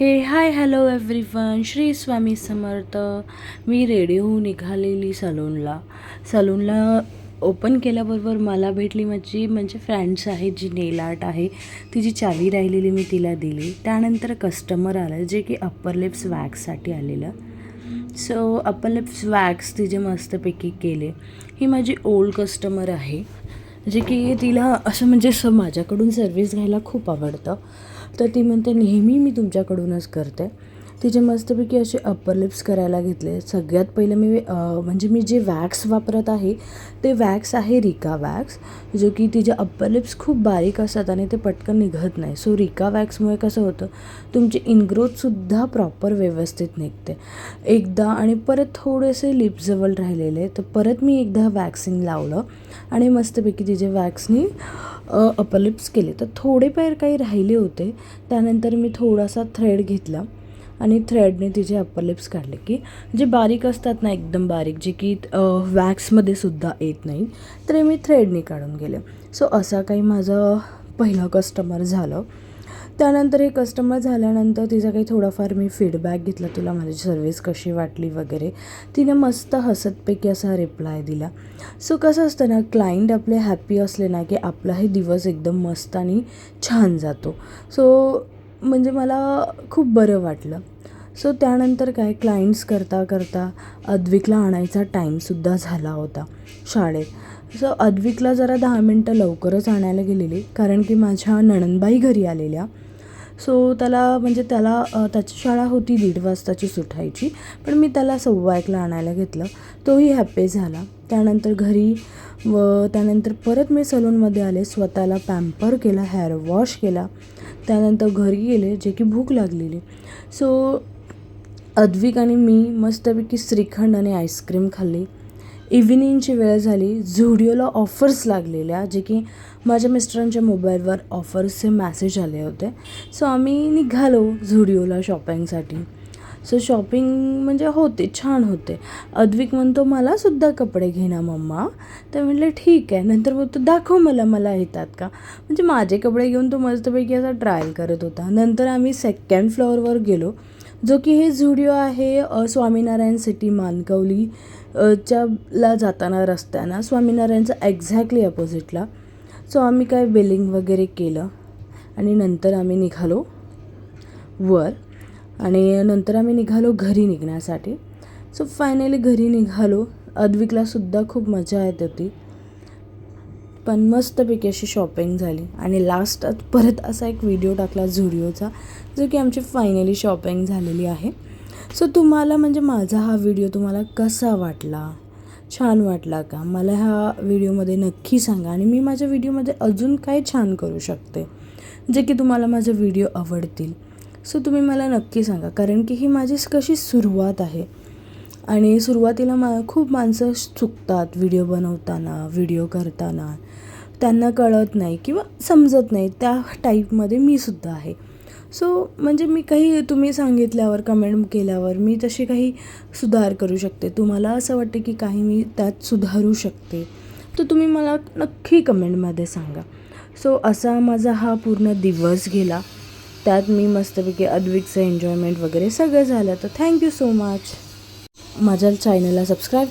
Hey hi hello everyone Shri Swami Samarth. मी ready होऊन निघालेली सलूनला. सलूनला open केल्याबरोबर मला भेटली माझी म्हणजे फ्रेंड्स आहेत जी नेल आर्ट आहे. तिची चावी राहिलेली मी तिला दिली. त्यानंतर कस्टमर आलं जे की अप्पर लिप्स वॅक्ससाठी आलेलं. सो अप्पर लिप्स वॅक्स तिचे मस्तपैकी केले. ही माझी ओल्ड कस्टमर आहे. जे की तिला असं म्हणजे असं माझ्याकडून सर्विस घ्यायला खूप आवडतं. तर ती म्हणते नेहमी मी तुमच्याकडूनच करते. तिचे मस्तपैकी असे अप्पर लिप्स करायला घेतले. सगळ्यात पहिलं मी म्हणजे मी जे वॅक्स वापरत आहे ते वॅक्स आहे रिका वॅक्स जो की तिचे अप्पर लिप्स खूप बारीक असतात आणि ते पटकन निघत नाही. सो रिका वॅक्समुळे कसं होतं तुमची इनग्रोथसुद्धा प्रॉपर व्यवस्थित निघते. एकदा आणि परत थोडेसे लिप्सजवळ राहिलेले तर परत मी एकदा वॅक्सिंग लावलं आणि मस्तपैकी तिचे वॅक्सनी अपर लिप्स केले. तर थोडे पैर काही राहिले होते त्यानंतर मी थोडासा थ्रेड घेतला. आणि थ्रेडने तिचे अप्पर लिप्स काढले की जे बारीक असतात ना एकदम बारीक जे की वॅक्समध्ये सुद्धा येत नाही तर मी थ्रेडने काढून गेले. सो असा काही माझं पहिलं कस्टमर झालं. त्यानंतर हे कस्टमर झाल्यानंतर तिचा काही थोडाफार मी फीडबॅक घेतला तुला माझी सर्विस कशी वाटली वगैरे. तिने मस्त हसतपैकी असा रिप्लाय दिला. सो कसं असतं ना क्लायंट आपले हॅप्पी असले ना की आपलाही दिवस एकदम मस्त आणि छान जातो. सो म्हणजे मला खूप बरं वाटलं. सो त्यानंतर काय क्लायंट्स करता करता अद्विकला आणायचा टाईमसुद्धा झाला होता शाळेत. सो अद्विकला जरा दहा मिनटं लवकरच आणायला गेलेली कारण की माझ्या नणंदबाई घरी आलेल्या. सो त्याला म्हणजे त्याला त्याची शाळा होती दीड वाजताची सुटायची पण मी त्याला सव्वा एकला आणायला घेतलं. तोही हॅप्पी झाला. त्यानंतर घरी व त्यानंतर परत मी सलूनमध्ये आले. स्वतःला पॅम्पर केला हेअर वॉश केला. त्यानंतर घरी गेले जे की भूक लागलेली. सो अद्विक आणि मी मस्तपैकी श्रीखंड आणि आईस्क्रीम खाल्ली. इव्हिनिंगची वेळ झाली. झुडिओला ऑफर्स लागलेल्या जे की माझ्या मिस्टरांच्या मोबाईलवर ऑफर्सचे मॅसेज आले होते. सो आम्ही निघालो झुडिओला शॉपिंगसाठी सो शॉपिंग म्हणजे होते छान होते. अद्विक म्हणतो मलासुद्धा कपडे घे ना मम्मा. तर म्हटलं ठीक आहे. नंतर बोलतो दाखव मला मला येतात का? म्हणजे माझे कपडे घेऊन तो मस्तपैकी असा ट्रायल करत होता. नंतर आम्ही सेकंड फ्लोअरवर गेलो जो की हे झुडिओ आहे स्वामीनारायण सिटी मानकवली च्या ला जाताना रस्त्यानं. स्वामीनारायणचं एक्झॅक्टली अपोजिटला सो आम्ही काय बिलिंग वगैरे केलं आणि नंतर आम्ही निघालो वर. आणि नंतर आम्ही निघालो घरी निघण्यासाठी. सो फायनली घरी निघालो. अद्विकलासुद्धा खूप मजा येत होती. पण मस्तपैकी अशी शॉपिंग झाली. आणि लास्ट परत असा एक व्हिडिओ टाकला झुडिओचा जो की आमची फायनली शॉपिंग झालेली आहे. सो तुम्हाला म्हणजे माझा हा व्हिडिओ तुम्हाला कसा वाटला? छान वाटला का? मला ह्या व्हिडिओमध्ये नक्की सांगा. आणि मी माझ्या व्हिडिओमध्ये अजून काय छान करू शकते जे की तुम्हाला माझे व्हिडिओ आवडतील. सो तुम्ही मला नक्की सांगा कारण की ही माझी कशी सुरुवात आहे. आणि सुरुवातीला मा खूप माणसं चुकतात व्हिडिओ बनवताना व्हिडिओ करताना. त्यांना कळत नाही किंवा समजत नाही त्या टाईपमध्ये मी सुद्धा आहे. सो म्हणजे मी काही तुम्ही सांगितल्यावर कमेंट केल्यावर मी तशी काही सुधार करू शकते. तुम्हाला असं वाटतं की काही मी त्यात सुधारू शकते. तर तुम्ही मला नक्की कमेंटमध्ये सांगा. सो असा माझा हा पूर्ण दिवस गेला. त्यात मी मस्तपैकी अद्विकचं एन्जॉयमेंट वगैरे सगळं झालं. तर थँक्यू सो मच माझ्या चॅनलला सबस्क्राईब